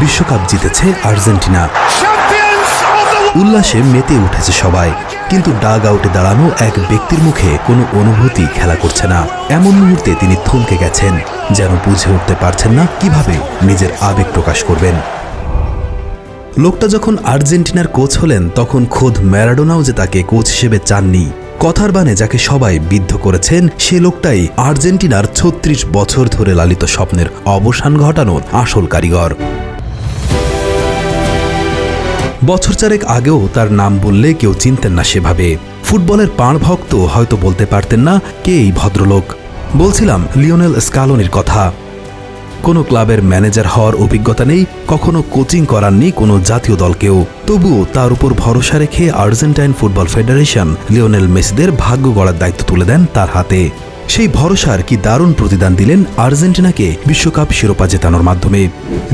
বিশ্বকাপ জিতেছে আর্জেন্টিনা! উল্লাসে মেতে উঠেছে সবাই কিন্তু ডাগ আউটে দাঁড়ানো এক ব্যক্তির মুখে কোনো অনুভূতি খেলা করছে না। এমন মুহূর্তে তিনি থমকে গেছেন যেন বুঝে উঠতে পারছেন না কীভাবে নিজের আবেগ প্রকাশ করবেন। লোকটা যখন আর্জেন্টিনার কোচ হলেন তখন খোদ ম্যারাডোনাও যে তাকে কোচ হিসেবে চাননি। কথার বানে যাকে সবাই বিদ্ধ করেছেন সে লোকটাই আর্জেন্টিনার ছত্রিশ বছর ধরে লালিত স্বপ্নের অবসান ঘটানোর আসল কারিগর। বছর চারেক আগেও তার নাম বললে কেউ চিনতেন না সেভাবে। ফুটবলের পাঁড় ভক্ত হয়তো বলতে পারতেন না কে এই ভদ্রলোক। বলছিলাম লিওনেল স্কালোনির কথা। কোনো ক্লাবের ম্যানেজার হওয়ার অভিজ্ঞতা নেই, কখনো কোচিং করাননি কোনো জাতীয় দলকেও। তবুও তার উপর ভরসা রেখে আর্জেন্টাইন ফুটবল ফেডারেশন লিওনেল মেসিদের ভাগ্য গড়ার দায়িত্ব তুলে দেন তার হাতে। সেই ভরসার কি দারুণ প্রতিদান দিলেন আর্জেন্টিনাকে বিশ্বকাপ শিরোপা জেতানোর মাধ্যমে।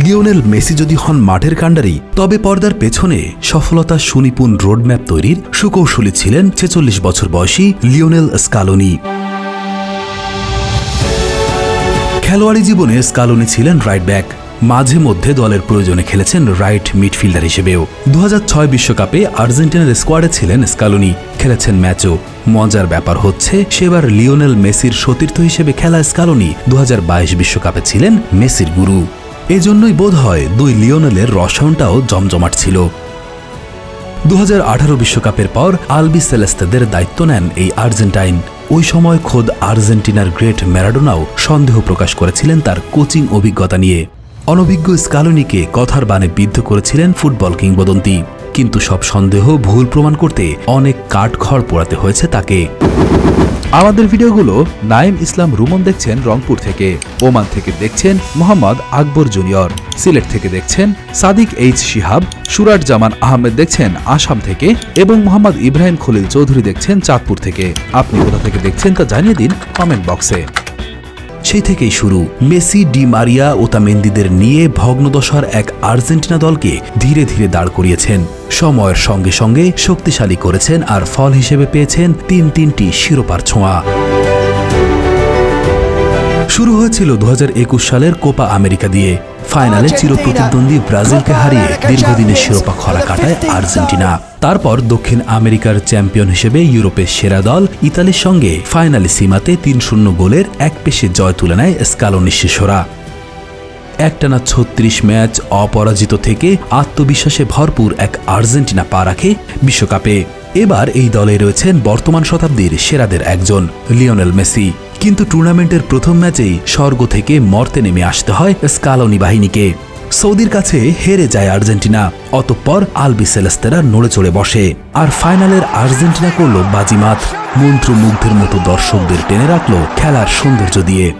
লিওনেল মেসি যদি হন মাঠের কাণ্ডারি, তবে পর্দার পেছনে সফলতা সুনিপুণ রোডম্যাপ তৈরির সুকৌশলী ছিলেন ছেচল্লিশ বছর বয়সী লিওনেল স্কালোনি। খেলোয়াড়ি জীবনে স্কালোনি ছিলেন রাইট ব্যাক। মাঝে মধ্যে দলের প্রয়োজনে খেলেছেন রাইট মিডফিল্ডার হিসেবেও। দু বিশ্বকাপে আর্জেন্টিনার স্কোয়াডে ছিলেন স্কালোনি। খেলেছেন ম্যাচও। মজার ব্যাপার হচ্ছে, সেবার লিওনেল মেসির সতীর্থ হিসেবে খেলা স্কালোনি দু বিশ্বকাপে ছিলেন মেসির গুরু। এজন্যই বোধ হয় দুই লিওনেলের রসায়নটাও জমজমাট ছিল। দু বিশ্বকাপের পর আলবি সেলেস্তেদের দায়িত্ব নেন এই আর্জেন্টাইন। ওই সময় খোদ আর্জেন্টিনার গ্রেট ম্যারাডোনাও সন্দেহ প্রকাশ করেছিলেন তার কোচিং অভিজ্ঞতা নিয়ে। অনভিজ্ঞ স্কালোনিকে কথার বানে বিদ্ধ করেছিলেন ফুটবল কিংবদন্তি। কিন্তু সব সন্দেহ, ভুল প্রমাণ করতে অনেক কাঠখড় পোড়াতে হয়েছে তাকে। আমাদের ভিডিওগুলো নাইম ইসলাম রুমন দেখছেন রংপুর থেকে, ওমান থেকে দেখছেন মোহাম্মদ আকবর জুনিয়র, সিলেট থেকে দেখছেন সাদিক এইচ শিহাব সুরাট জামান আহমেদ দেখছেন আসাম থেকে এবং মোহাম্মদ ইব্রাহিম খলিল চৌধুরী দেখছেন চাঁদপুর থেকে। আপনি কোথা থেকে দেখছেন তা জানিয়ে দিন কমেন্ট বক্সে। সেই থেকেই শুরু। মেসি, ডি মারিয়া ও তামেন্দিদের নিয়ে ভগ্নদশার এক আর্জেন্টিনা দলকে ধীরে ধীরে দাঁড় করিয়েছেন। সময়ের সঙ্গে সঙ্গে শক্তিশালী করেছেন আর ফল হিসেবে পেয়েছেন তিন তিনটি শিরোপার ছোঁয়া। শুরু হয়েছিল দু হাজার একুশ সালের কোপা আমেরিকা দিয়ে। ফাইনালে চিরপ্রতিদ্বন্দ্বী ব্রাজিলকে হারিয়ে দীর্ঘদিনের শিরোপা খরা কাটায় আর্জেন্টিনা। তারপর দক্ষিণ আমেরিকার চ্যাম্পিয়ন হিসেবে ইউরোপের সেরা দল ইতালির সঙ্গে ফাইনালে সীমাতে তিন শূন্য গোলের এক পেশে জয় তুলে নেয় স্কালোনি শিষ্যরা। একটানা ছত্রিশ ম্যাচ অপরাজিত থেকে আত্মবিশ্বাসে ভরপুর এক আর্জেন্টিনা পা রাখে বিশ্বকাপে। এবার এই দলে রয়েছেন বর্তমান শতাব্দীর সেরাদের একজন লিওনেল মেসি। কিন্তু টুর্নামেন্টের প্রথম ম্যাচেই স্বর্গ থেকে মর্তে নেমে আসতে হয় স্কালনি বাহিনীকে। সৌদির কাছে হেরে যায় আর্জেন্টিনা। অতঃপর আলবি সেলেস্তেরা নড়ে চড়ে বসে। আর ফাইনালের আর্জেন্টিনা করল বাজিমাত। মন্ত্রমুগ্ধের মতো দর্শকদের টেনে রাখল খেলার সৌন্দর্য দিয়ে।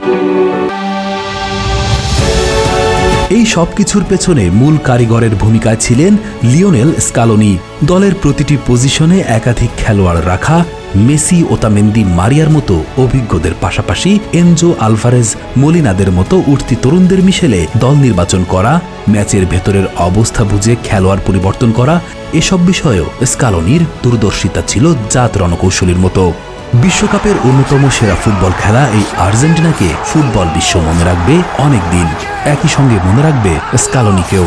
এই সব কিছুর পেছনে মূল কারিগরের ভূমিকায় ছিলেন লিওনেল স্কালোনি। দলের প্রতিটি পজিশনে একাধিক খেলোয়াড় রাখা মেসি ওতামেন্দি মারিয়ার মতো অভিজ্ঞদের পাশাপাশি এনজো আলভারেজ মলিনাদের মতো উঠতি তরুণদের মিশেলে দল নির্বাচন করা, ম্যাচের ভেতরের অবস্থা বুঝে খেলোয়াড় পরিবর্তন করা, এসব বিষয়েও স্কালোনির দূরদর্শিতা ছিল জাত রণকৌশলীর মতো। বিশ্বকাপের অন্যতম সেরা ফুটবল খেলা এই আর্জেন্টিনাকে ফুটবল বিশ্ব মনে রাখবে অনেক দিন একই সঙ্গে মনে রাখবে স্কালোনিকেও।